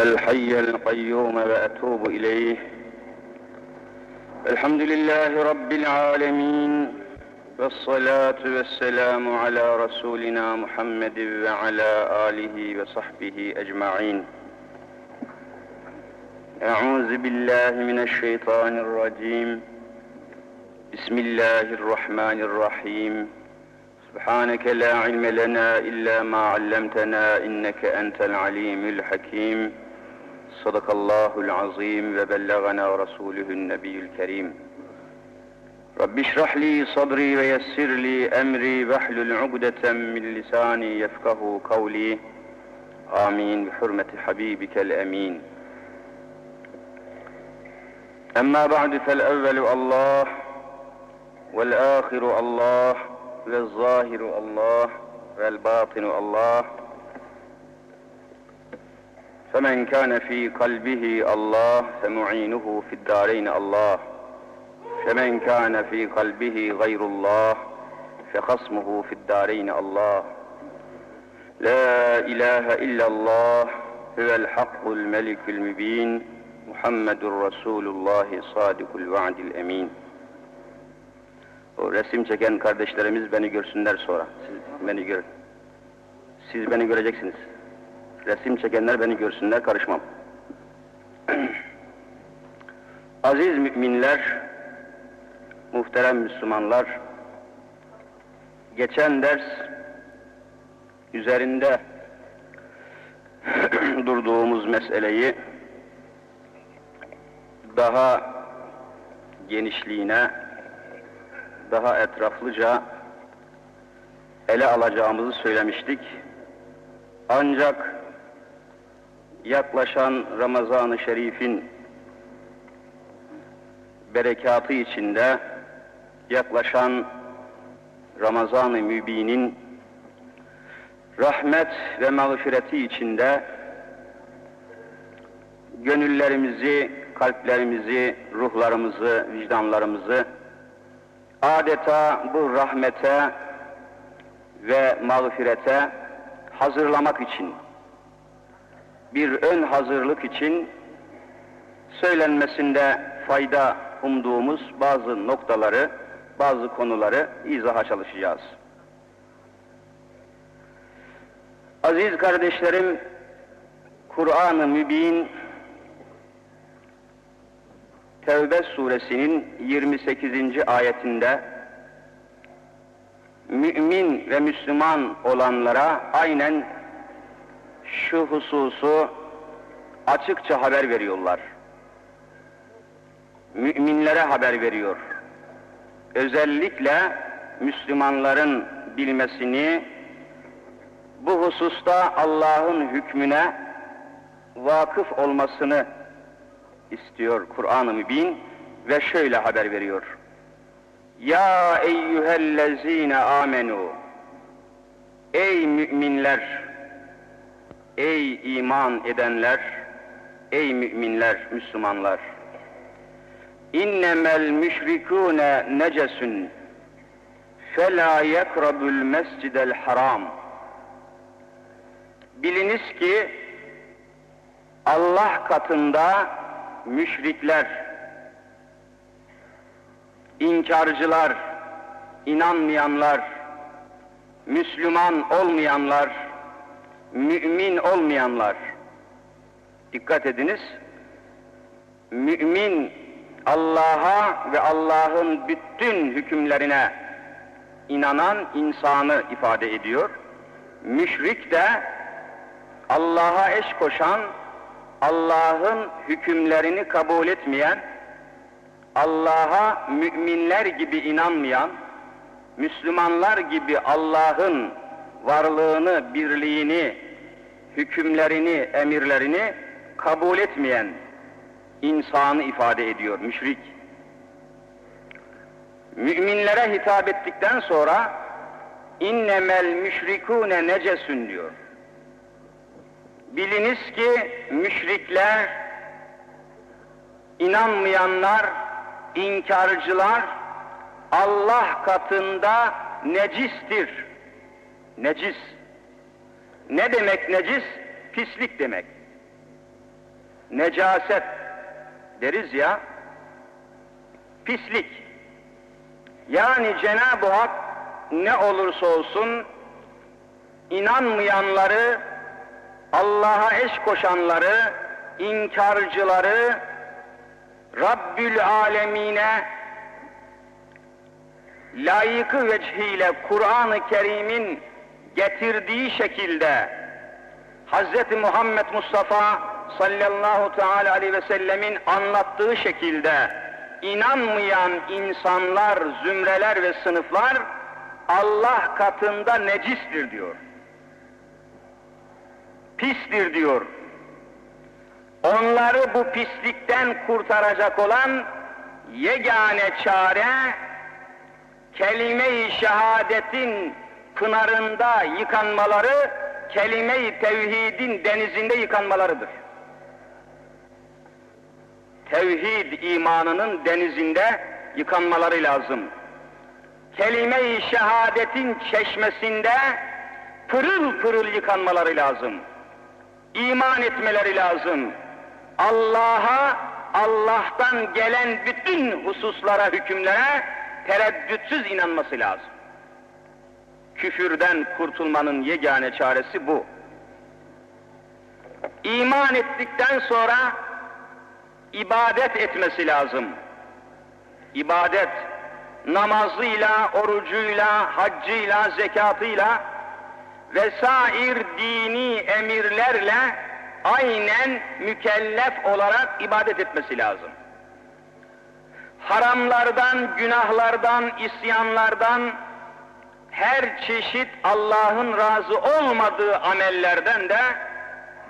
الحي القيوم وأتوب إليه. الحمد لله رب العالمين والصلاة والسلام على رسولنا محمد وعلى آله وصحبه أجمعين. أعوذ بالله من الشيطان الرجيم. بسم الله الرحمن الرحيم. سبحانك لا علم لنا إلا ما علمتنا إنك أنت العليم الحكيم. صدق الله العظيم وبلغنا رسوله النبي الكريم. رب اشرح لي صدري ويسر لي أمري واحلل عقدة من لساني يفقه قولي. آمين بحرمة حبيبك الأمين. أما بعد فالأول الله والآخر الله والظاهر الله والباطن الله. فمن كان في قلبه الله فمعينه في الدارين الله فمن كان في قلبه غير الله فخصمه في الدارين الله لا إله إلا الله هو الحق الملك المبين محمد رسول الله صادق الوعد الأمين O resim çeken kardeşlerimiz beni görsünler sonra. Siz beni görün. Siz beni göreceksiniz. Resim çekenler beni görsünler, karışmam. Aziz müminler, muhterem Müslümanlar, geçen ders üzerinde durduğumuz meseleyi daha genişliğine, daha etraflıca ele alacağımızı söylemiştik. Ancak yaklaşan Ramazan-ı Şerif'in berekatı içinde yaklaşan Ramazan-ı Mübin'in rahmet ve mağfireti içinde gönüllerimizi, kalplerimizi, ruhlarımızı, vicdanlarımızı adeta bu rahmete ve mağfirete hazırlamak için, bir ön hazırlık için söylenmesinde fayda umduğumuz bazı noktaları, bazı konuları izaha çalışacağız. Aziz kardeşlerim, Kur'an-ı Mübin Tevbe suresinin 28. ayetinde mümin ve Müslüman olanlara aynen şu hususu açıkça haber veriyorlar. Müminlere haber veriyor. Özellikle Müslümanların bilmesini, bu hususta Allah'ın hükmüne vakıf olmasını istiyor Kur'an-ı Mübin ve şöyle haber veriyor. Ya eyyühellezine amenu Ey müminler Ey iman edenler, ey müminler, Müslümanlar. İnnemel müşrikûne necesün felâ yekrabül mescidel haram. Biliniz ki Allah katında müşrikler, inkarcılar, inanmayanlar, Müslüman olmayanlar, mümin olmayanlar. Dikkat ediniz. Mümin Allah'a ve Allah'ın bütün hükümlerine inanan insanı ifade ediyor. Müşrik de Allah'a eş koşan, Allah'ın hükümlerini kabul etmeyen, Allah'a müminler gibi inanmayan, Müslümanlar gibi Allah'ın varlığını, birliğini, hükümlerini, emirlerini kabul etmeyen insanı ifade ediyor müşrik. Müminlere hitap ettikten sonra innemel müşrikûne necesun diyor. Biliniz ki müşrikler, inanmayanlar, inkarcılar Allah katında necistir. Necis. Ne demek necis? Pislik demek. necaset deriz ya, pislik. Yani Cenab-ı Hak ne olursa olsun inanmayanları, Allah'a eş koşanları, inkarcıları Rabbül Alemine layıkı vecihiyle Kur'an-ı Kerim'in getirdiği şekilde Hz. Muhammed Mustafa sallallahu teala aleyhi ve sellemin anlattığı şekilde inanmayan insanlar, zümreler ve sınıflar Allah katında necistir diyor. Pistir diyor. Onları bu pislikten kurtaracak olan yegane çare kelime-i şehadetin pınarında yıkanmaları, kelime-i tevhidin denizinde yıkanmalarıdır. Tevhid imanının denizinde yıkanmaları lazım. Kelime-i şehadetin çeşmesinde pırıl pırıl yıkanmaları lazım. İman etmeleri lazım. Allah'a, Allah'tan gelen bütün hususlara, hükümlere tereddütsüz inanması lazım. Küfürden kurtulmanın yegane çaresi bu. İman ettikten sonra ibadet etmesi lazım. İbadet, namazıyla, orucuyla, haccıyla, zekatıyla vesair dini emirlerle aynen mükellef olarak ibadet etmesi lazım. Haramlardan, günahlardan, isyanlardan, her çeşit Allah'ın razı olmadığı amellerden de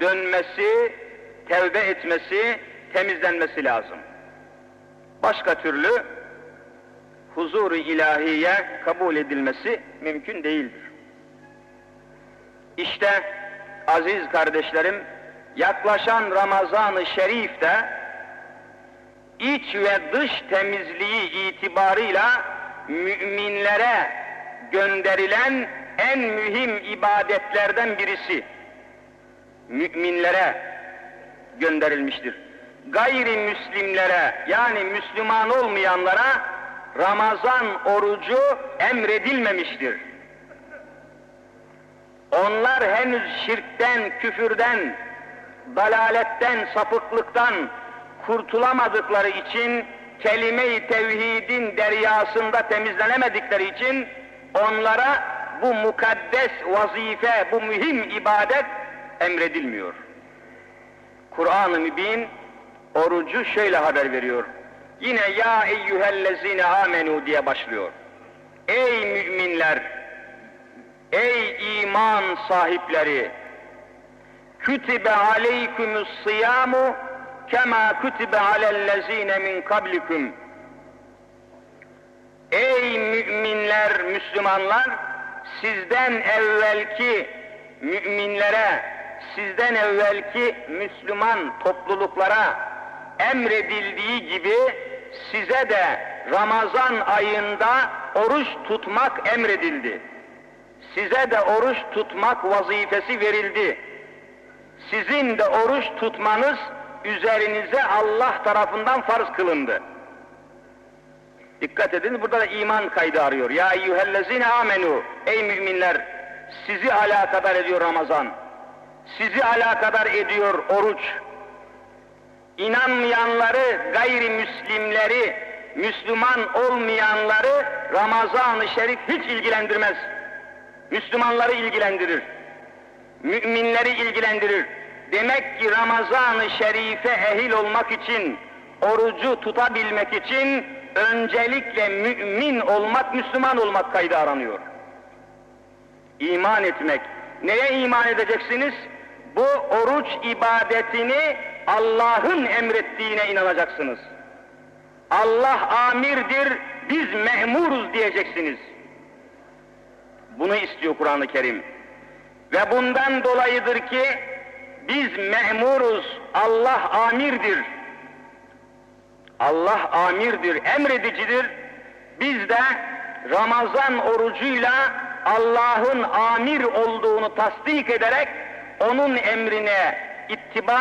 dönmesi, tevbe etmesi, temizlenmesi lazım. Başka türlü huzur-u ilahiye kabul edilmesi mümkün değildir. İşte aziz kardeşlerim, yaklaşan Ramazan-ı Şerif'te iç ve dış temizliği itibarıyla müminlere gönderilen en mühim ibadetlerden birisi müminlere gönderilmiştir. Gayrimüslimlere yani Müslüman olmayanlara Ramazan orucu emredilmemiştir. Onlar henüz şirkten, küfürden, dalaletten, sapıklıktan kurtulamadıkları için kelime-i tevhidin deryasında temizlenemedikleri için onlara bu mukaddes vazife, bu mühim ibadet emredilmiyor. Kur'an-ı Mübin orucu şöyle haber veriyor. Yine ya eyyühellezine amenu diye başlıyor. Ey müminler, ey iman sahipleri, kütibe aleykümüs siyamu kema kütibe alellezine min kablikum. Müminler, Müslümanlar, sizden evvelki müminlere, sizden evvelki Müslüman topluluklara emredildiği gibi size de Ramazan ayında oruç tutmak emredildi. Size de oruç tutmak vazifesi verildi. Sizin de oruç tutmanız üzerinize Allah tarafından farz kılındı. Dikkat edin burada da iman kaydı arıyor. Ya eyyühellezine amenu. Ey müminler sizi alakadar ediyor Ramazan. Sizi alakadar ediyor oruç. İnanmayanları, gayrimüslimleri, Müslüman olmayanları Ramazan-ı Şerif hiç ilgilendirmez. Müslümanları ilgilendirir. Müminleri ilgilendirir. Demek ki Ramazan-ı Şerif'e ehil olmak için, orucu tutabilmek için öncelikle mümin olmak, Müslüman olmak kaydı aranıyor. İman etmek. Neye iman edeceksiniz? Bu oruç ibadetini Allah'ın emrettiğine inanacaksınız. Allah amirdir, biz memuruz diyeceksiniz. Bunu istiyor Kur'an-ı Kerim. Ve bundan dolayıdır ki biz memuruz, Allah amirdir. Allah amirdir, emredicidir. Biz de Ramazan orucuyla Allah'ın amir olduğunu tasdik ederek onun emrine ittiba